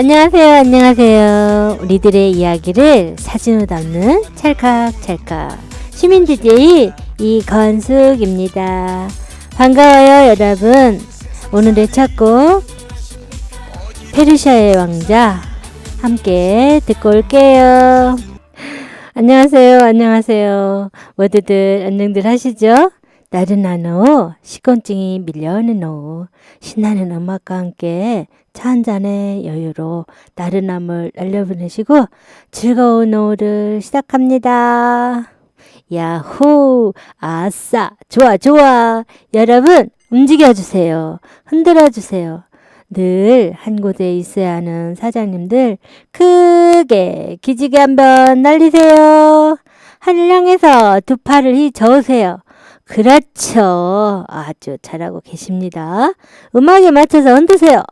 안녕하세요, 안녕하세요. 우리들의 이야기를 사진으로 담는 찰칵찰칵 시민 DJ 이건숙입니다. 반가워요, 여러분. 오늘의 첫 곡 페르시아의 왕자 함께 듣고 올게요. 안녕하세요, 안녕하세요. 모두들 안녕들 하시죠? 나른한 오후, 식곤증이 밀려오는 오후, 신나는 음악과 함께 차 한 잔의 여유로 나른함을 날려보내시고 즐거운 오후를 시작합니다. 야호! 아싸! 좋아, 좋아! 여러분, 움직여주세요. 흔들어주세요. 늘 한 곳에 있어야 하는 사장님들, 크게 기지개 한번 날리세요. 하늘 향해서 두 팔을 휘 저으세요. 그렇죠. 아주 잘하고 계십니다. 음악에 맞춰서 흔드세요.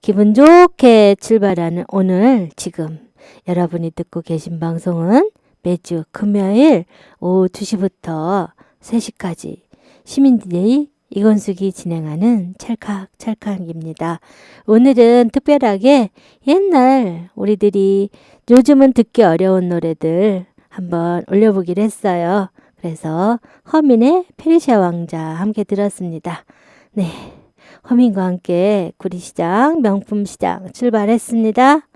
기분 좋게 출발하는 오늘 지금 여러분이 듣고 계신 방송은 매주 금요일 오후 2시부터 3시까지 시민들이 이건숙이 진행하는 찰칵찰칵입니다. 오늘은 특별하게 옛날 우리들이 요즘은 듣기 어려운 노래들 한번 올려보기로 했어요. 그래서 허민의 페르시아 왕자 함께 들었습니다. 네. 허민과 함께 구리시장, 명품시장 출발했습니다.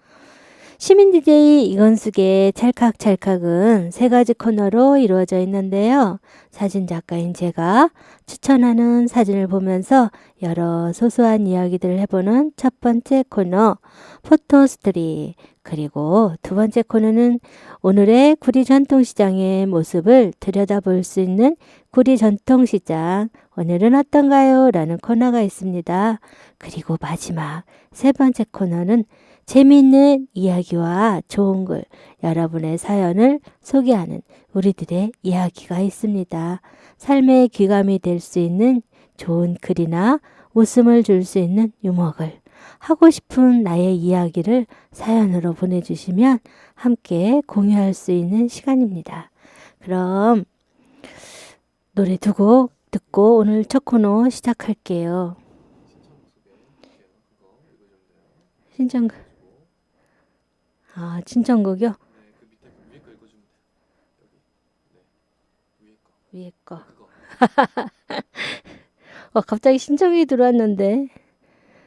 시민 DJ 이건숙의 찰칵찰칵은 세 가지 코너로 이루어져 있는데요. 사진 작가인 제가 추천하는 사진을 보면서 여러 소소한 이야기들을 해보는 첫 번째 코너, 포토스트리. 그리고 두 번째 코너는 오늘의 구리 전통시장의 모습을 들여다볼 수 있는 구리 전통시장. 오늘은 어떤가요? 라는 코너가 있습니다. 그리고 마지막 세 번째 코너는 재미있는 이야기와 좋은 글, 여러분의 사연을 소개하는 우리들의 이야기가 있습니다. 삶의 귀감이 될 수 있는 좋은 글이나 웃음을 줄 수 있는 유머글, 하고 싶은 나의 이야기를 사연으로 보내주시면 함께 공유할 수 있는 시간입니다. 그럼 노래 두 곡 듣고 오늘 첫 코너 시작할게요. 신청곡. 아, 신청곡이요? 위에 거. 어, 갑자기 신청이 들어왔는데.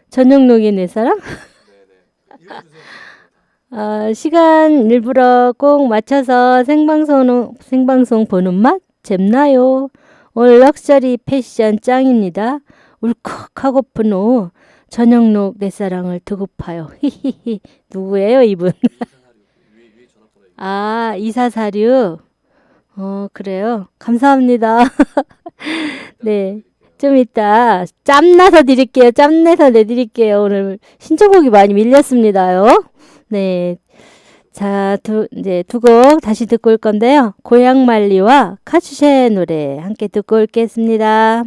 전용록이 내 사람? 아, 시간 일부러 꼭 맞춰서 생방송, 생방송 보는 맛? 잼나요? 오늘 럭셔리 패션 짱입니다. 울컥하고픈 오후 전영록 내 사랑을 두고파요. 히히히 누구예요 이분? 아 이사사류. 어 그래요. 감사합니다. 네. 좀 이따 짬나서 드릴게요. 짬내서 내드릴게요. 오늘 신청곡이 많이 밀렸습니다요. 네. 자, 두, 이제 두 곡 다시 듣고 올 건데요. 고향말리와 카츄샤의 노래 함께 듣고 올겠습니다.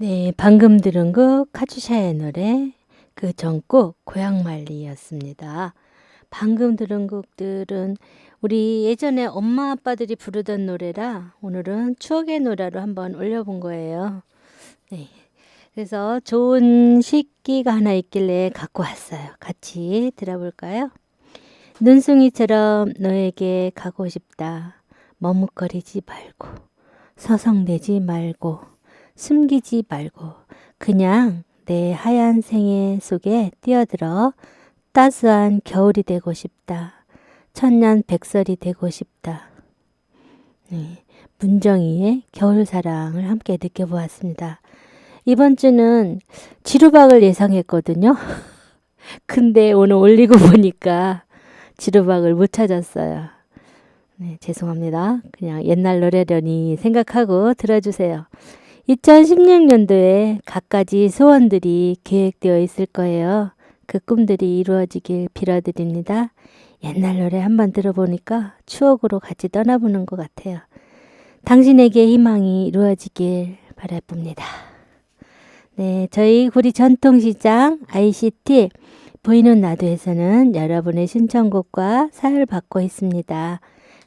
네, 방금 들은 곡 카츄샤의 노래, 그 전곡 고향말리였습니다. 방금 들은 곡들은 우리 예전에 엄마 아빠들이 부르던 노래라 오늘은 추억의 노래로 한번 올려본 거예요. 네. 그래서 좋은 식기가 하나 있길래 갖고 왔어요. 같이 들어볼까요? 눈송이처럼 너에게 가고 싶다. 머뭇거리지 말고, 서성대지 말고, 숨기지 말고, 그냥 내 하얀 생애 속에 뛰어들어 따스한 겨울이 되고 싶다. 천년 백설이 되고 싶다. 네, 문정희의 겨울사랑을 함께 느껴보았습니다. 이번 주는 지루박을 예상했거든요. 근데 오늘 올리고 보니까 지루박을 못 찾았어요. 네, 죄송합니다. 그냥 옛날 노래려니 생각하고 들어주세요. 2016년도에 갖가지 소원들이 계획되어 있을 거예요. 그 꿈들이 이루어지길 빌어드립니다. 옛날 노래 한번 들어보니까 추억으로 같이 떠나보는 것 같아요. 당신에게 희망이 이루어지길 바라봅니다. 네, 저희 구리 전통시장 ICT 보이는 라디오에서는 여러분의 신청곡과 사연을 받고 있습니다.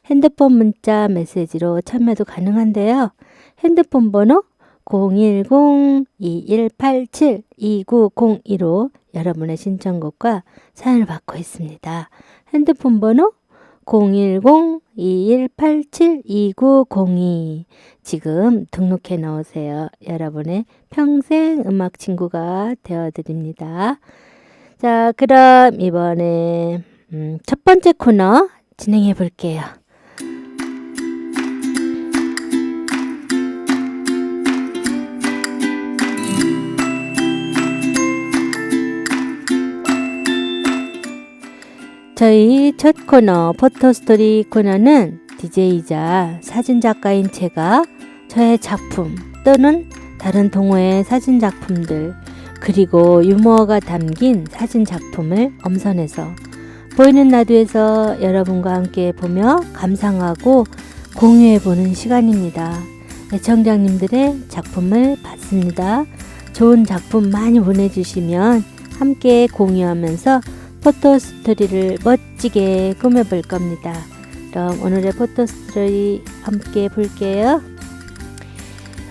핸드폰 문자 메시지로 참여도 가능한데요. 핸드폰 번호 010-2187-2902로 여러분의 신청곡과 사연을 받고 있습니다. 핸드폰 번호 010-2187-2902 지금 등록해 놓으세요. 여러분의 평생 음악 친구가 되어드립니다. 자, 그럼 이번에 음, 첫 번째 코너 진행해 볼게요. 저희 첫 코너 포토스토리 코너는 DJ이자 사진작가인 제가 저의 작품 또는 다른 동호회 사진 작품들 그리고 유머가 담긴 사진 작품을 엄선해서 보이는 라디오에서 여러분과 함께 보며 감상하고 공유해 보는 시간입니다. 애청자님들의 작품을 받습니다. 좋은 작품 많이 보내주시면 함께 공유하면서 포토스토리를 멋지게 꾸며볼 겁니다. 그럼 오늘의 포토스토리 함께 볼게요.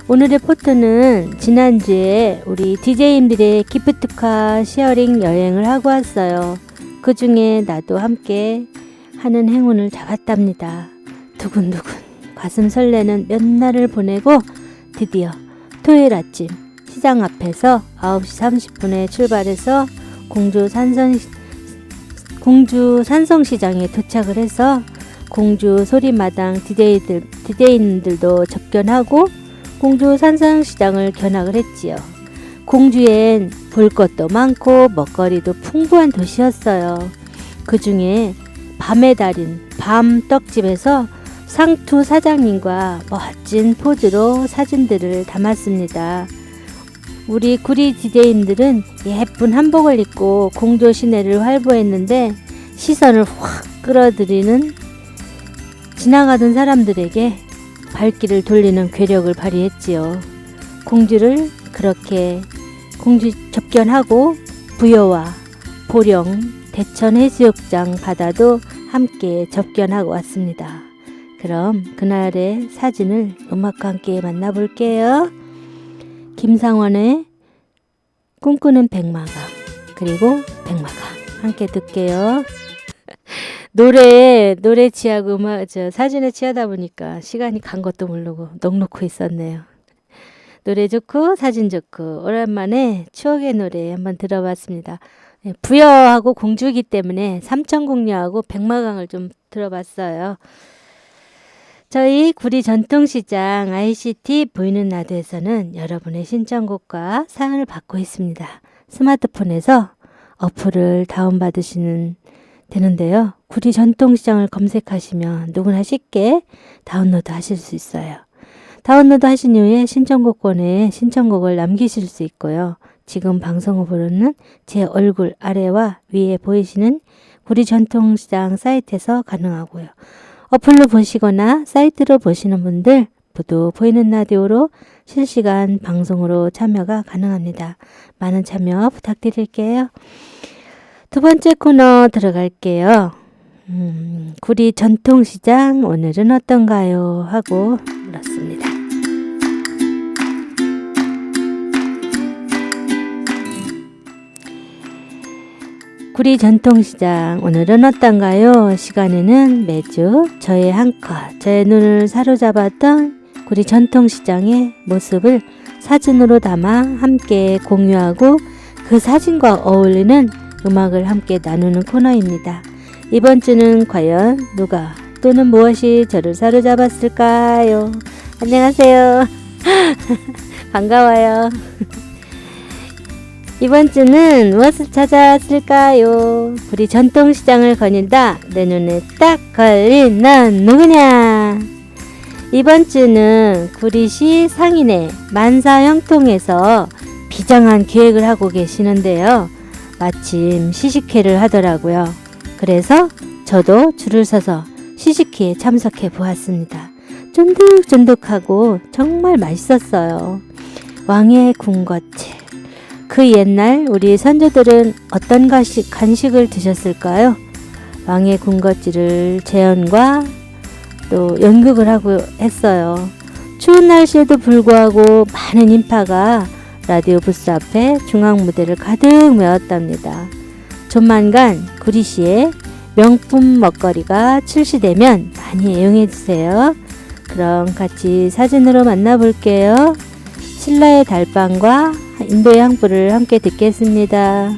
오늘의 포토는 지난주에 우리 DJ님들의 기프트카 쉐어링 여행을 하고 왔어요. 그 중에 나도 함께 하는 행운을 잡았답니다. 두근두근 가슴 설레는 몇 날을 보내고 드디어 토요일 아침 시장 앞에서 9시 30분에 출발해서 공주 산성 공주 산성시장에 도착을 해서 공주 소리마당 디데이들, 디데이님들도 접견하고 공주 산성시장을 견학을 했지요. 공주엔 볼 것도 많고 먹거리도 풍부한 도시였어요. 그 중에 밤의 달인 밤 떡집에서 상투 사장님과 멋진 포즈로 사진들을 담았습니다. 우리 구리 디제인들은 예쁜 한복을 입고 공조 시내를 활보했는데 시선을 확 끌어들이는 지나가던 사람들에게 발길을 돌리는 괴력을 발휘했지요. 공주를 그렇게 공주 접견하고 부여와 보령, 대천 해수욕장 바다도 함께 접견하고 왔습니다. 그럼 그날의 사진을 음악과 함께 만나볼게요. 김상원의 꿈꾸는 백마강 그리고 백마강 함께 듣게요. 노래 노래 취하고 음악 저 사진에 취하다 보니까 시간이 간 것도 모르고 넉넉히 있었네요. 노래 좋고 사진 좋고 오랜만에 추억의 노래 한번 들어봤습니다. 네, 부여하고 공주이기 때문에 삼천궁녀하고 백마강을 좀 들어봤어요. 저희 구리 전통시장 ICT 보이는 라디오에서는 여러분의 신청곡과 사연을 받고 있습니다. 스마트폰에서 어플을 다운받으시는 되는데요. 구리 전통시장을 검색하시면 누구나 쉽게 다운로드 하실 수 있어요. 다운로드 하신 이후에 신청곡권에 신청곡을 남기실 수 있고요. 지금 방송을 부르는 제 얼굴 아래와 위에 보이시는 구리 전통시장 사이트에서 가능하고요. 어플로 보시거나 사이트로 보시는 분들 모두 보이는 라디오로 실시간 방송으로 참여가 가능합니다. 많은 참여 부탁드릴게요. 두 번째 코너 들어갈게요. 음, 구리 전통시장 오늘은 어떤가요? 하고 물었습니다. 구리 전통시장 오늘은 어떤가요? 시간에는 매주 저의 한컷 저의 눈을 사로잡았던 구리 전통시장의 모습을 사진으로 담아 함께 공유하고 그 사진과 어울리는 음악을 함께 나누는 코너입니다. 이번 주는 과연 누가 또는 무엇이 저를 사로잡았을까요? 안녕하세요. 반가워요. 이번 주는 무엇을 찾아왔을까요? 우리 전통시장을 거닐다 내 눈에 딱 걸린 넌 누구냐? 이번 주는 구리시 상인의 만사형통에서 비장한 기획을 하고 계시는데요. 마침 시식회를 하더라고요. 그래서 저도 줄을 서서 시식회에 참석해 보았습니다. 쫀득쫀득하고 정말 맛있었어요. 왕의 군것질, 그 옛날 우리 선조들은 어떤 가시, 간식을 드셨을까요? 왕의 군것질을 재현과 또 연극을 하고 했어요. 추운 날씨에도 불구하고 많은 인파가 라디오 부스 앞에 중앙 무대를 가득 메웠답니다. 조만간 구리시에 명품 먹거리가 출시되면 많이 애용해 주세요. 그럼 같이 사진으로 만나볼게요. 신라의 달빵과 인도의 향불을 함께 듣겠습니다.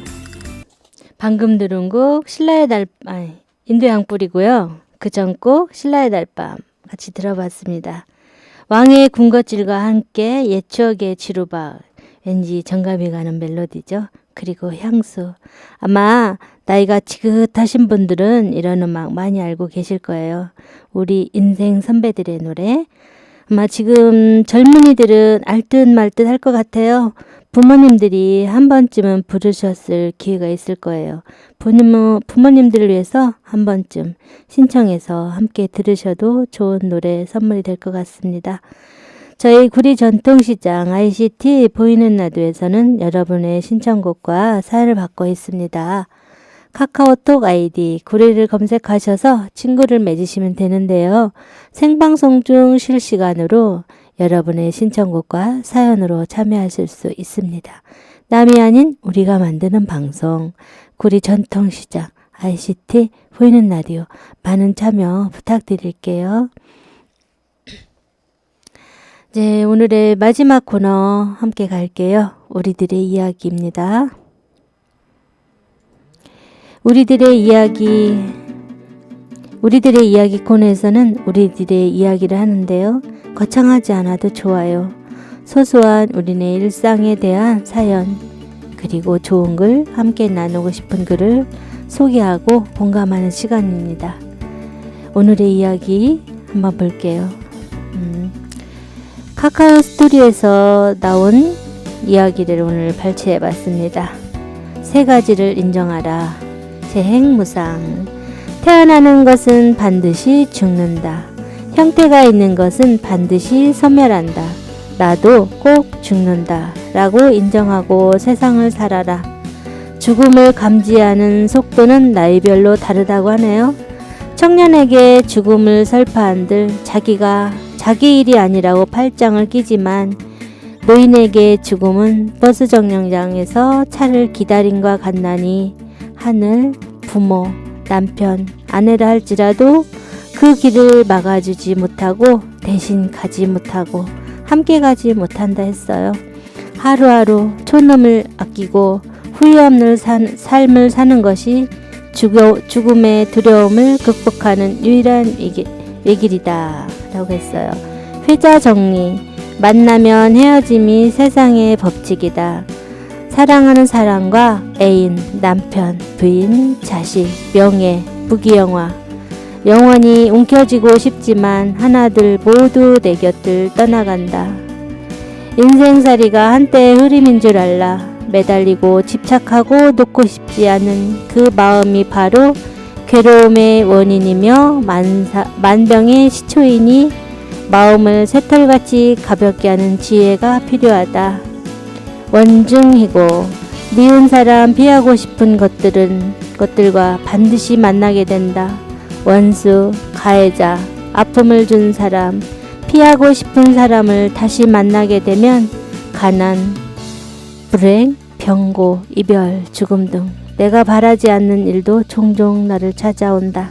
방금 들은 곡 신라의 달 아니 인도의 향불이고요. 그 전 곡 신라의 달밤 같이 들어봤습니다. 왕의 군것질과 함께 옛 추억의 지루박 왠지 정감이 가는 멜로디죠. 그리고 향수. 아마 나이가 지긋하신 분들은 이런 음악 많이 알고 계실 거예요. 우리 인생 선배들의 노래. 아마 지금 젊은이들은 알듯 말듯 할 것 같아요. 부모님들이 한 번쯤은 부르셨을 기회가 있을 거예요. 부모, 부모님들을 위해서 한 번쯤 신청해서 함께 들으셔도 좋은 노래 선물이 될 것 같습니다. 저희 구리 전통시장 ICT 보이는 라디오에서는 여러분의 신청곡과 사연을 받고 있습니다. 카카오톡 아이디 구리를 검색하셔서 친구를 맺으시면 되는데요. 생방송 중 실시간으로 여러분의 신청곡과 사연으로 참여하실 수 있습니다. 남이 아닌 우리가 만드는 방송 구리 전통시장 ICT 보이는 라디오 많은 참여 부탁드릴게요. 이제 오늘의 마지막 코너 함께 갈게요. 우리들의 이야기입니다. 우리들의 이야기 우리들의 이야기 코너에서는 우리들의 이야기를 하는데요. 거창하지 않아도 좋아요. 소소한 우리네 일상에 대한 사연 그리고 좋은 글 함께 나누고 싶은 글을 소개하고 공감하는 시간입니다. 오늘의 이야기 한번 볼게요. 음, 카카오 스토리에서 나온 이야기를 오늘 발췌해 봤습니다. 세 가지를 인정하라. 재행무상. 태어나는 것은 반드시 죽는다. 형태가 있는 것은 반드시 소멸한다. 나도 꼭 죽는다. 라고 인정하고 세상을 살아라. 죽음을 감지하는 속도는 나이별로 다르다고 하네요. 청년에게 죽음을 설파한들 자기가 자기 일이 아니라고 팔짱을 끼지만 노인에게 죽음은 버스 정류장에서 차를 기다림과 같나니 하늘, 부모, 남편, 아내라 할지라도 그 길을 막아주지 못하고 대신 가지 못하고 함께 가지 못한다 했어요. 하루하루 촌놈을 아끼고 후회 없는 산, 삶을 사는 것이 죽어, 죽음의 두려움을 극복하는 유일한 위기, 외길이다 라고 했어요. 회자 정리 만나면 헤어짐이 세상의 법칙이다. 사랑하는 사람과 애인, 남편, 부인, 자식, 명예, 부귀영화 영원히 움켜쥐고 싶지만 하나둘 모두 내 곁을 떠나간다. 인생살이가 한때의 흐름인 줄 알라. 매달리고 집착하고 놓고 싶지 않은 그 마음이 바로 괴로움의 원인이며 만사, 만병의 시초이니 마음을 새털같이 가볍게 하는 지혜가 필요하다. 원중이고 미운 사람 피하고 싶은 것들은 것들과 반드시 만나게 된다. 원수, 가해자, 아픔을 준 사람, 피하고 싶은 사람을 다시 만나게 되면 가난, 불행, 병고, 이별, 죽음 등 내가 바라지 않는 일도 종종 나를 찾아온다.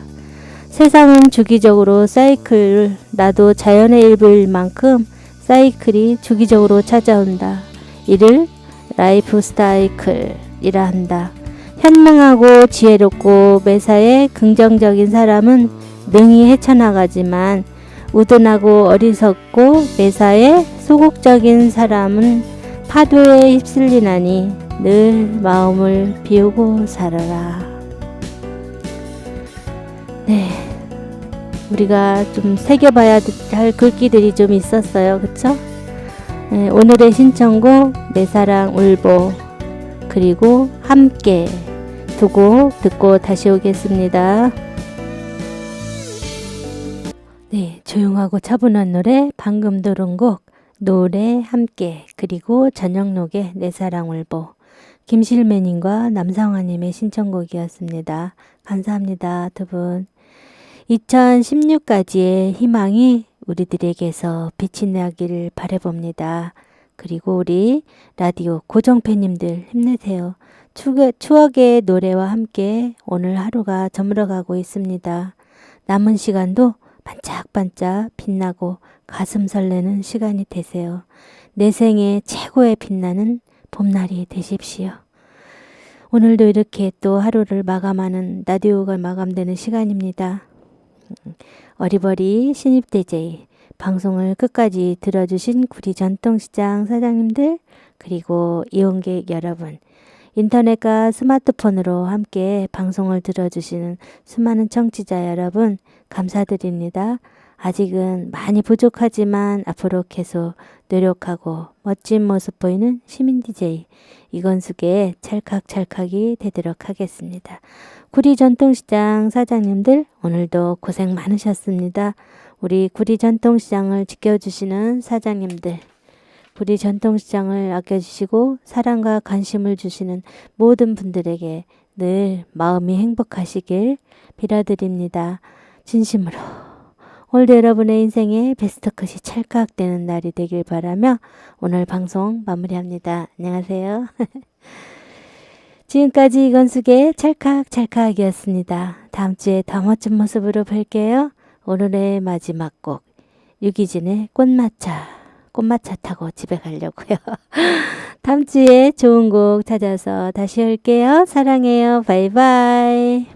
세상은 주기적으로 사이클을 나도 자연의 일부일 만큼 사이클이 주기적으로 찾아온다. 이를 라이프 사이클이라 한다. 현명하고 지혜롭고 매사에 긍정적인 사람은 능히 헤쳐나가지만 우둔하고 어리석고 매사에 소극적인 사람은 파도에 휩쓸리나니 늘 마음을 비우고 살아라. 네. 우리가 좀 새겨봐야 할 글귀들이 좀 있었어요. 그쵸? 네, 오늘의 신청곡, 내 사랑 울보, 그리고 함께 두곡 듣고 다시 오겠습니다. 네, 조용하고 차분한 노래, 방금 들은 곡, 노래 함께, 그리고 저녁록의 내 사랑 울보. 김실매님과 남상화님의 신청곡이었습니다. 감사합니다, 두 분. 2016까지의 희망이 우리들에게서 빛이 나기를 바래봅니다. 그리고 우리 라디오 고정팬님들 힘내세요. 추- 추억의 노래와 함께 오늘 하루가 저물어가고 있습니다. 남은 시간도 반짝반짝 빛나고 가슴 설레는 시간이 되세요. 내 생애 최고의 빛나는 봄날이 되십시오. 오늘도 이렇게 또 하루를 마감하는 라디오가 마감되는 시간입니다. 음, 어리버리 신입 DJ 방송을 끝까지 들어주신 구리 전통시장 사장님들 그리고 이용객 여러분 인터넷과 스마트폰으로 함께 방송을 들어주시는 수많은 청취자 여러분 감사드립니다. 아직은 많이 부족하지만 앞으로 계속 노력하고 멋진 모습 보이는 시민 DJ 이건숙의 찰칵찰칵이 되도록 하겠습니다. 구리 전통시장 사장님들 오늘도 고생 많으셨습니다. 우리 구리 전통시장을 지켜주시는 사장님들 구리 전통시장을 아껴주시고 사랑과 관심을 주시는 모든 분들에게 늘 마음이 행복하시길 빌어드립니다. 진심으로 오늘도 여러분의 인생에 베스트 컷이 찰칵되는 날이 되길 바라며 오늘 방송 마무리합니다. 안녕하세요. 지금까지 이건숙의 찰칵찰칵이었습니다. 다음 주에 더 멋진 모습으로 뵐게요. 오늘의 마지막 곡 유기진의 꽃마차 꽃마차 타고 집에 가려고요. 다음 주에 좋은 곡 찾아서 다시 올게요. 사랑해요. 바이바이.